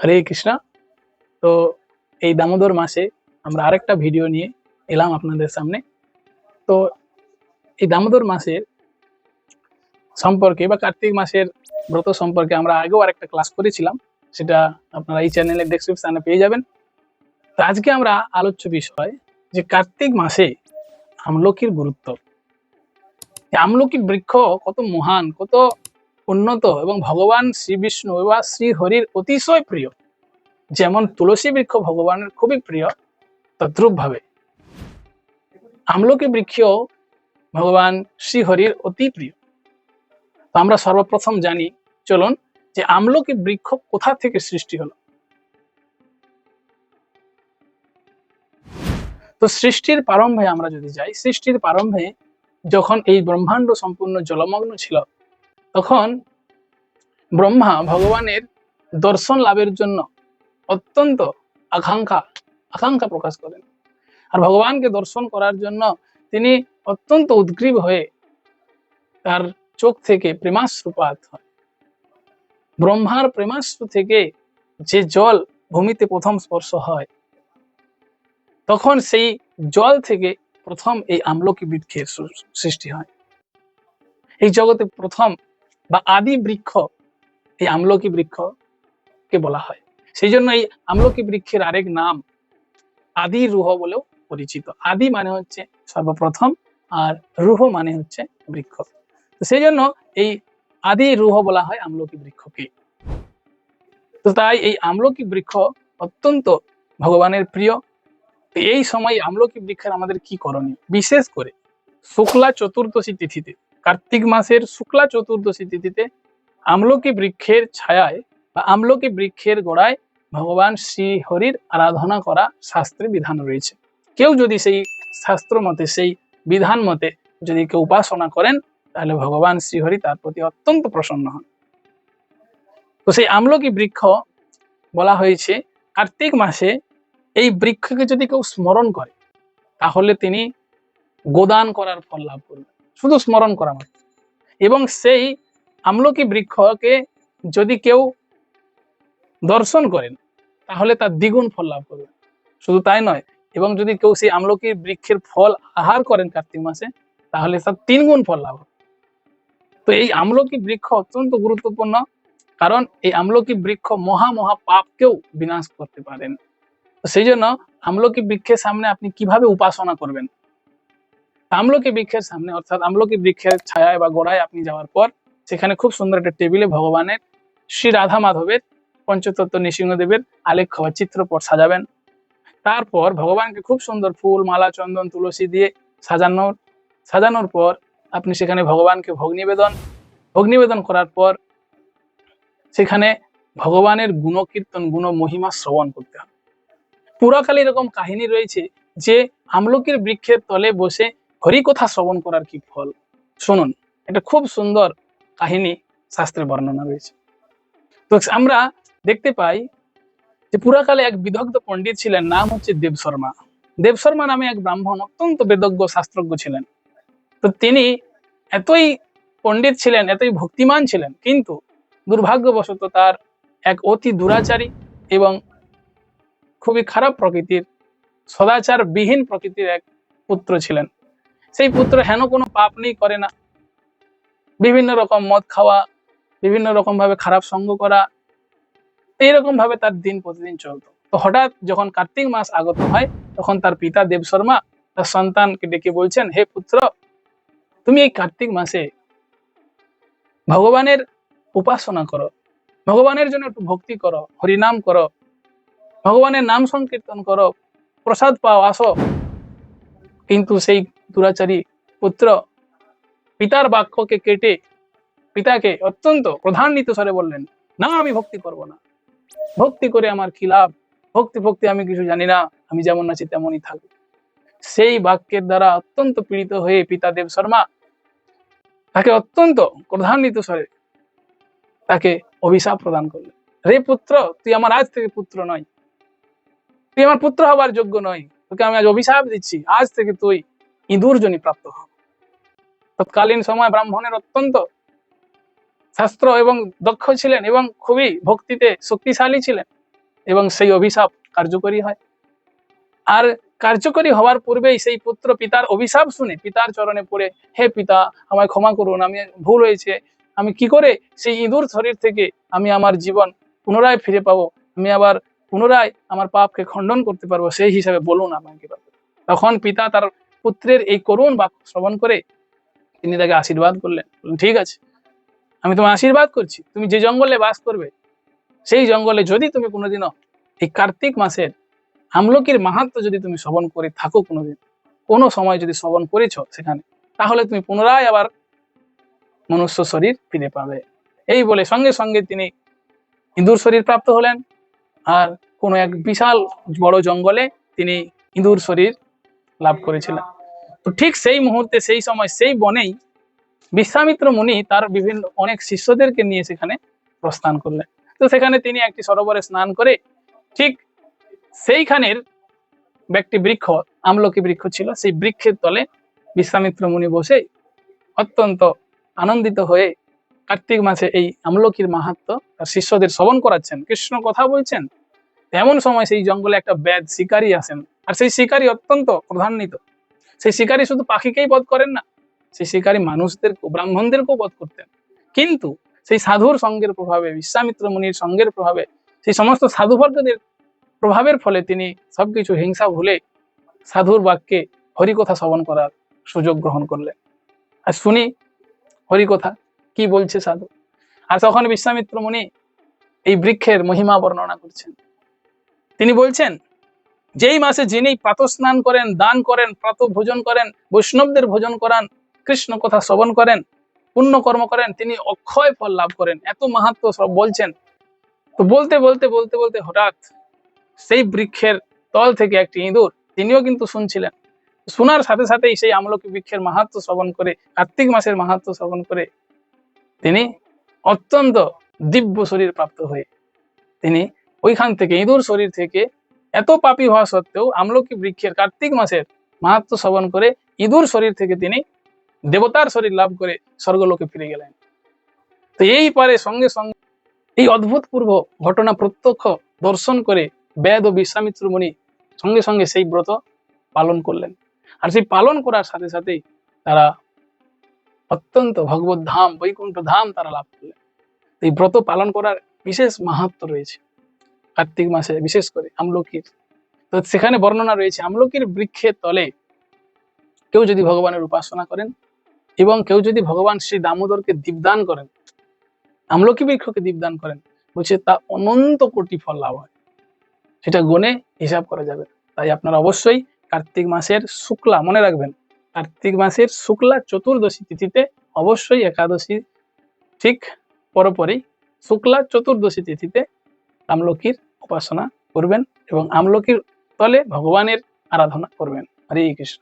হরে কৃষ্ণ। তো এই দামোদর মাসে আমরা আরেকটা ভিডিও নিয়ে এলাম আপনাদের সামনে। তো এই দামোদর মাসের সম্পর্কে বা কার্তিক মাসের ব্রত সম্পর্কে আমরা আগেও আরেকটা ক্লাস করেছিলাম, সেটা আপনারা এই চ্যানেলের ডেসক্রিপশনে পেয়ে যাবেন। তো আজকে আমরা আলোচ্য বিষয় যে কার্তিক মাসে আমলকির গুরুত্ব। আমলকি বৃক্ষ কত মহান, কত উন্নত এবং ভগবান শ্রী বিষ্ণু বা শ্রী হরির অতিশয় প্রিয়। যেমন তুলসী বৃক্ষ ভগবানের খুবই প্রিয় তদ্রুপ ভাবে আমলকি বৃক্ষ ভগবান শ্রী হরির অতি প্রিয়। তো আমরা সর্বপ্রথম জানি, চলুন যে আমলকি বৃক্ষ কোথা থেকে সৃষ্টি হলো? তো সৃষ্টির প্রারম্ভে আমরা যদি যাই, সৃষ্টির প্রারম্ভে যখন এই ব্রহ্মাণ্ড সম্পূর্ণ জলমগ্ন ছিল তখন ব্রহ্মা ভগবানের দর্শন লাভের জন্য অত্যন্ত আকাঙ্ক্ষা আকাঙ্ক্ষা প্রকাশ করেন। আর ভগবানকে দর্শন করার জন্য তিনি অত্যন্ত উদ্গ্রীব হয়ে তার চোখ থেকে প্রেমাশ্রুপাত হয়। ব্রহ্মার প্রেমাশ্রু থেকে যে জল ভূমিতে প্রথম স্পর্শ হয়, তখন সেই জল থেকে প্রথম এই আমলকি বৃক্ষের সৃষ্টি হয়। এই জগতে প্রথম বা আদি বৃক্ষ, এই আমলকি বৃক্ষকে বলা হয়। সেই জন্য এই আমলকি বৃক্ষের আরেক নাম আদি রুহ বলেও পরিচিত। আদি মানে হচ্ছে সর্বপ্রথম আর রুহ মানে হচ্ছে বৃক্ষ। তো সেই জন্য এই আদি রুহ বলা হয় আমলকি বৃক্ষকে। তো তাই এই আমলকি বৃক্ষ অত্যন্ত ভগবানের প্রিয়। এই সময় আমলকি বৃক্ষের আমাদের কি করণীয়? বিশেষ করে শুক্লা চতুর্দশী তিথিতে কার্তিক মাসের শুক্লা চতুর্দশী তিথিতে আমলকি বৃক্ষের ছায়ায় বা আমলকি বৃক্ষের গোড়ায় ভগবান শ্রী হরির আরাধনা করা শাস্ত্রে বিধান রয়েছে। কেউ যদি সেই শাস্ত্র মতে, সেই বিধান মতে যদি কেউ উপাসনা করেন, তাহলে ভগবান শ্রীহরি তার প্রতি অত্যন্ত প্রসন্ন হন। তো সেই আমলকি বৃক্ষ বলা হয়েছে, কার্তিক মাসে এই বৃক্ষকে যদি কেউ স্মরণ করে, তাহলে তিনি গোদান করার ফল লাভ করবেন। শুধু স্মরণ করা মাত্র। এবং সেই আমলকি বৃক্ষকে যদি কেউ দর্শন করেন, তাহলে তার দ্বিগুণ ফল লাভ করবে। শুধু তাই নয়, এবং যদি কেউ সেই আমলকি বৃক্ষের ফল আহার করেন কার্তিক মাসে, তাহলে তার তিন গুণ ফল লাভ হবে। তো এই আমলকি বৃক্ষ অত্যন্ত গুরুত্বপূর্ণ, কারণ এই আমলকি বৃক্ষ মহা মহা পাপকেও বিনাশ করতে পারেন। সেই জন্য আমলকি বৃক্ষের সামনে আপনি কীভাবে উপাসনা করবেন আমলকি বৃক্ষের সামনে, অর্থাৎ আমলকি বৃক্ষের ছায়ায় বা গোড়ায় আপনি যাওয়ার পর, সেখানে খুব সুন্দর একটা টেবিলে ভগবানের শ্রী রাধা মাধবের পঞ্চতত্ত্ব নৃসিংহদেবের আলেখ্য বা চিত্রপট সাজাবেন। তারপর ভগবানকে খুব সুন্দর ফুল, মালা, চন্দন, তুলসী দিয়ে সাজানোর সাজানোর পর আপনি সেখানে ভগবানকে ভোগ নিবেদন। ভোগ নিবেদন করার পর সেখানে ভগবানের গুণকীর্তন গুণ মহিমা শ্রবণ করতে হবে। পুরাকালে এরকম কাহিনী রয়েছে যে আমলকির বৃক্ষের তলে বসে হরিকথা শ্রবণ করার কি ফল? শুনুন এটা খুব সুন্দর কাহিনী শাস্ত্রে বর্ণনা রয়েছে। তো আমরা দেখতে পাই যে পুরাকালে এক বিদগ্ধ পণ্ডিত ছিলেন, নাম হচ্ছে দেব শর্মা। দেব শর্মা নামে এক ব্রাহ্মণ অত্যন্ত বেদজ্ঞ, শাস্ত্রজ্ঞ ছিলেন। তো তিনি এতই পণ্ডিত ছিলেন, এতই ভক্তিমান ছিলেন, কিন্তু দুর্ভাগ্যবশত তার এক অতি দুরাচারী এবং খুবই খারাপ প্রকৃতির সদাচার বিহীন প্রকৃতির এক পুত্র ছিলেন। সেই পুত্র হেন কোনো পাপ নেই, করে না। বিভিন্ন রকম মদ খাওয়া, বিভিন্ন রকম ভাবে খারাপ সঙ্গ করা, এইরকম ভাবে তার দিন প্রতিদিন চলতো। তো হঠাৎ যখন কার্তিক মাস আগত হয়, তখন তার পিতা দেব শর্মা তার সন্তানকে ডেকে বলছেন, হে পুত্র, তুমি এই কার্তিক মাসে ভগবানের উপাসনা করো, ভগবানের জন্য একটু ভক্তি করো, হরিনাম করো, ভগবানের নাম সংকীর্তন করো, প্রসাদ পাও, আসো। কিন্তু সেই দুরাচারী পুত্র। পিতার বাক্যকে কেটে পিতাকে অত্যন্ত প্রধান্বিত স্বরে বললেন, না, আমি ভক্তি করব না। ভক্তি করে আমার কি লাভ? ভক্তি ভক্তি, আমি কিছু জানি না। আমি যেমন আছি তেমনই থাকব। সেই বাক্যের দ্বারা অত্যন্ত পীড়িত হয়ে পিতা দেব শর্মা তাকে অত্যন্ত ক্রধান্বিত স্বরে তাকে অভিশাপ প্রদান করলেন। রে পুত্র, তুই আমার আজ থেকে পুত্র নয়। তুই আমার পুত্র হবার যোগ্য নয়। তোকে আমি আজ অভিশাপ দিচ্ছি। আজ থেকে তুই ইঁদুর জনি প্রাপ্ত হ তৎকালীন সময় ব্রাহ্মণের অত্যন্ত শাস্ত্র এবং দক্ষ ছিলেন এবং খুবই ভক্তিতে শক্তিশালী ছিলেন এবং সেই অভিশাপ কার্যকরী হয়। আর কার্যকরী হওয়ার পূর্বেই সেই পুত্র পিতার অভিশাপ শুনে পিতার চরণে পড়ে, হে পিতা, আমায় ক্ষমা করুন, আমি ভুল হয়েছে। আমি কি করে সেই ইঁদুর শরীর থেকে আমি আমার জীবন পুনরায় ফিরে পাবো? আমি আবার পুনরায় আমার পাপকে খণ্ডন করতে পারব? সেই হিসাবে বলুন আমাকে। তখন পিতা তার পুত্রের এই করুণ বাক্য শ্রবণ করে তিনি তাকে আশীর্বাদ করলেন। ঠিক আছে, আমি তোমার আশীর্বাদ করছি। তুমি যে জঙ্গলে বাস করবে, সেই জঙ্গলে যদি তুমি কোনোদিনও এই কার্তিক মাসের আমলকির মাহাত্ম যদি তুমি শ্রবণ করে থাকো কোনোদিন, কোনো সময় যদি শ্রবণ করেছ সেখানে, তাহলে তুমি পুনরায় আবার মনুষ্য শরীর ফিরে পাবে। এই বলে সঙ্গে সঙ্গে তিনি ইঁদুর শরীর প্রাপ্ত হলেন। আর কোনো এক বিশাল বড় জঙ্গলে তিনি ইঁদুর শরীর লাভ করেছিলেন। তো ঠিক সেই মুহূর্তে, সেই সময়, সেই বনেই বিশ্বামিত্র মুনি তার বিভিন্ন, অনেক শিষ্যদেরকে নিয়ে সেখানে প্রস্থান করলেন। তো সেখানে তিনি একটি সরোবরে স্নান করে ঠিক সেইখানের ব্যক্তি বৃক্ষ, আমলকি বৃক্ষ ছিল, সেই বৃক্ষের তলে বিশ্বামিত্র মুনি বসে অত্যন্ত আনন্দিত হয়ে কার্তিক মাসে এই আমলকির মাহাত্ম তার শিষ্যদের শ্রবণ করাচ্ছেন। কৃষ্ণ কথা বলছেন এমন সময় সেই জঙ্গলে একটা ব্যাদ শিকারী আসেন। আর সেই শিকারী অত্যন্ত প্রধান্বিত সেই শিকারী শুধু পাখিকেই বধ করেন না, সেই শিকারী মানুষদের ব্রাহ্মণদেরকেও বধ করতেন। কিন্তু সেই সাধুর সঙ্গের প্রভাবে, বিশ্বামিত্র মুনির সঙ্গের প্রভাবে, সেই সমস্ত সাধুভক্তদের প্রভাবের ফলে তিনি সবকিছু হিংসা ভুলে সাধুর বাক্যে হরিকথা শ্রবণ করার সুযোগ গ্রহণ করলেন। আর শুনি, হরিকথা, কি বলছে সাধু? আর তখন বিশ্বামিত্র মুনি এই বৃক্ষের মহিমা বর্ণনা করছেন। তিনি বলছেন, যেই মাসে যিনি প্রাতঃস্নান করেন, দান করেন, প্রাত ভোজন করেন, বৈষ্ণবদের ভোজন করান, কৃষ্ণ কথা শ্রবণ করেন, পুণ্য কর্ম করেন, তিনি অক্ষয় ফল লাভ করেন। এত মাহাত্ম সব বলছেন। তো বলতে বলতে বলতে বলতে হঠাৎ সেই বৃক্ষের তল থেকে একটি ইঁদুর, তিনিও কিন্তু শুনছিলেন। শোনার সাথে সাথেই সেই আমলকি বৃক্ষের মাহাত্ম শ্রবণ করে, কার্তিক মাসের মাহাত্ম শ্রবণ করে তিনি অত্যন্ত দিব্য শরীর প্রাপ্ত হয়ে তিনি ওইখান থেকে ইঁদুর শরীর থেকে এত পাপী হওয়া সত্ত্বেও আমলকি বৃক্ষের কার্তিক মাসের মাহাত্ম শ্রবণ করে ইঁদুর শরীর থেকে তিনি দেবতার শরীর লাভ করে স্বর্গলোকে ফিরে গেলেন। তো এই পারে সঙ্গে সঙ্গে এই অদ্ভুতপূর্ব ঘটনা প্রত্যক্ষ দর্শন করে বেদ ও বিশ্বামিত্র মুনি সঙ্গে সঙ্গে সেই ব্রত পালন করলেন। আর সেই পালন করার সাথে সাথেই তারা অত্যন্ত ভগবত ধাম, বৈকুণ্ঠ ধাম তারা লাভ করলেন। এই ব্রত পালন করার বিশেষ মাহাত্ম রয়েছে। কার্তিক মাসে, বিশেষ করে আমলকির। তো সেখানে বর্ণনা রয়েছে, আমলকির বৃক্ষের তলে কেউ যদি ভগবানের উপাসনা করেন এবং কেউ যদি ভগবান শ্রী দামোদরকে দীপদান করেন, আমলকি বৃক্ষকে দীপদান করেন, বলছে তা অনন্ত কোটি ফল লাভ হয়। সেটা গণে হিসাব করা যাবে তাই আপনারা অবশ্যই কার্তিক মাসের শুক্লা মনে রাখবেন। কার্তিক মাসের শুক্লা চতুর্দশী তিথিতে অবশ্যই একাদশী ঠিক পরপরই শুক্লা চতুর্দশী তিথিতে আমলকির উপাসনা করবেন এবং আমলকির তলে ভগবানের আরাধনা করবেন। হরে কৃষ্ণ।